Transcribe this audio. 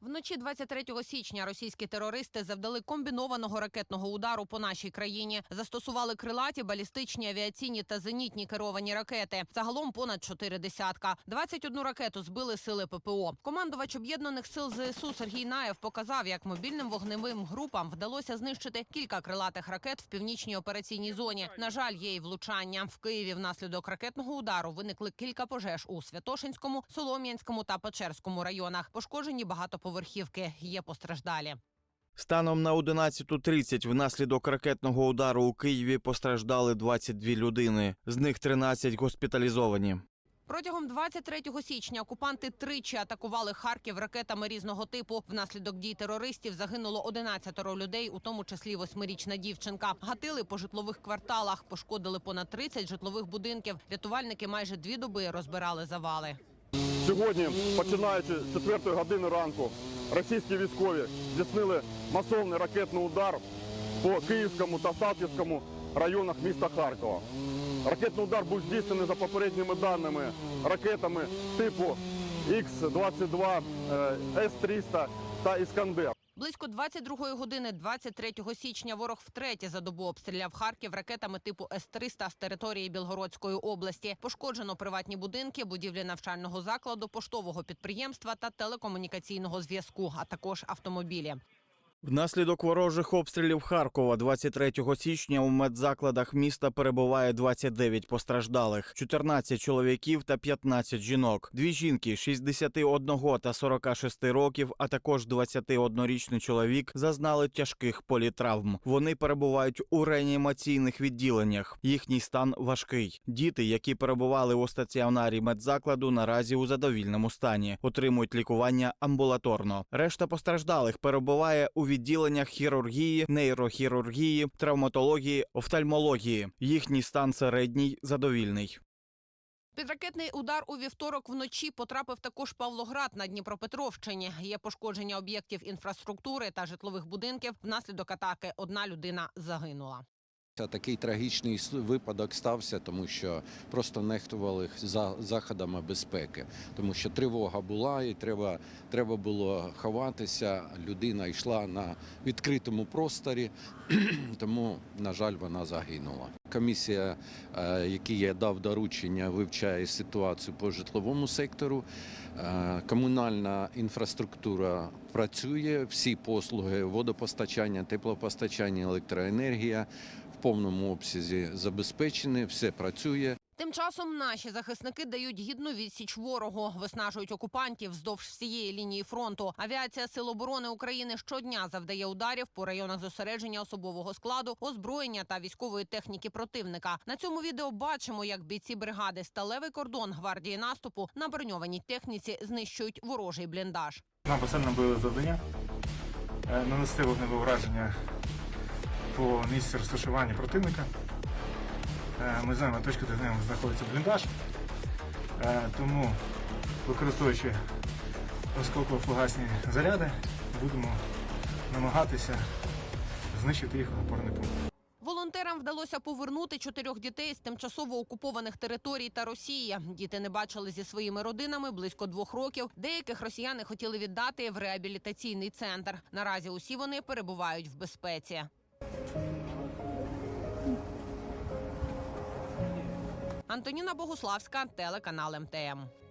Вночі 23 січня російські терористи завдали комбінованого ракетного удару по нашій країні. Застосували крилаті, балістичні, авіаційні та зенітні керовані ракети. Загалом понад чотири десятка. 21 ракету збили сили ППО. Командувач об'єднаних сил ЗСУ Сергій Наєв показав, як мобільним вогневим групам вдалося знищити кілька крилатих ракет в північній операційній зоні. На жаль, є й влучання. В Києві внаслідок ракетного удару виникли кілька пожеж у Святошинському, Солом'янському та Печерському районах. Пошкоджені багатоповерхівки. Є постраждалі. Станом на 11.30 внаслідок ракетного удару у Києві постраждали 22 людини, з них 13 госпіталізовані. Протягом 23 січня окупанти тричі атакували Харків ракетами різного типу. Внаслідок дій терористів загинуло 11 людей, у тому числі восьмирічна дівчинка. Гатили по житлових кварталах, пошкодили понад 30 житлових будинків. Рятувальники майже дві доби розбирали завали. Сьогодні, починаючи з 4 години ранку, російські військові здійснили масовний ракетний удар по Київському та Салтівському районах міста Харкова. Ракетний удар був здійснений за попередніми даними ракетами типу Х-22, е, С-300 та Іскандер. Близько 22 години 23 січня ворог втретє за добу обстріляв Харків ракетами типу С-300 з території Білгородської області. Пошкоджено приватні будинки, будівлі навчального закладу, поштового підприємства та телекомунікаційного зв'язку, а також автомобілі. Внаслідок ворожих обстрілів Харкова 23 січня у медзакладах міста перебуває 29 постраждалих, 14 чоловіків та 15 жінок. Дві жінки 61 та 46 років, а також 21-річний чоловік зазнали тяжких політравм. Вони перебувають у реанімаційних відділеннях. Їхній стан важкий. Діти, які перебували у стаціонарі медзакладу, наразі у задовільному стані, отримують лікування амбулаторно. Решта постраждалих перебуває у відділеннях хірургії, нейрохірургії, травматології, офтальмології. Їхній стан середній задовільний. Під ракетний удар у вівторок вночі потрапив також Павлоград на Дніпропетровщині. Є пошкодження об'єктів інфраструктури та житлових будинків. Внаслідок атаки одна людина загинула. Та Такий трагічний випадок стався, тому що просто нехтували за заходами безпеки, тому що тривога була, і треба, треба було ховатися. Людина йшла на відкритому просторі, тому, на жаль, вона загинула. Комісія, е, якій я дав доручення, вивчає ситуацію по житловому сектору. Е, Комунальна інфраструктура працює, всі послуги водопостачання, теплопостачання, електроенергія в повному обсязі забезпечені, все працює. Тим часом наші захисники дають гідну відсіч ворогу, виснажують окупантів вздовж всієї лінії фронту. Авіація Сил оборони України щодня завдає ударів по районах зосередження особового складу, озброєння та військової техніки противника. На цьому відео бачимо, як бійці бригади Сталевий кордон гвардії наступу на броньованій техніці знищують ворожий бліндаж. Нам посильно бойове завдання е, нанести вогневе враження по місці розташування противника. Е, Ми знаємо точку, де ньому знаходиться бліндаж. Е, Тому, використовуючи осколково-фугасні заряди, будемо намагатися знищити їх опорний пункт. Волонтерам вдалося повернути чотирьох дітей з тимчасово окупованих територій та Росії. Діти не бачили зі своїми родинами близько двох років. Деяких росіяни хотіли віддати в реабілітаційний центр. Наразі усі вони перебувають в безпеці. Антоніна Богуславська, телеканал МТМ.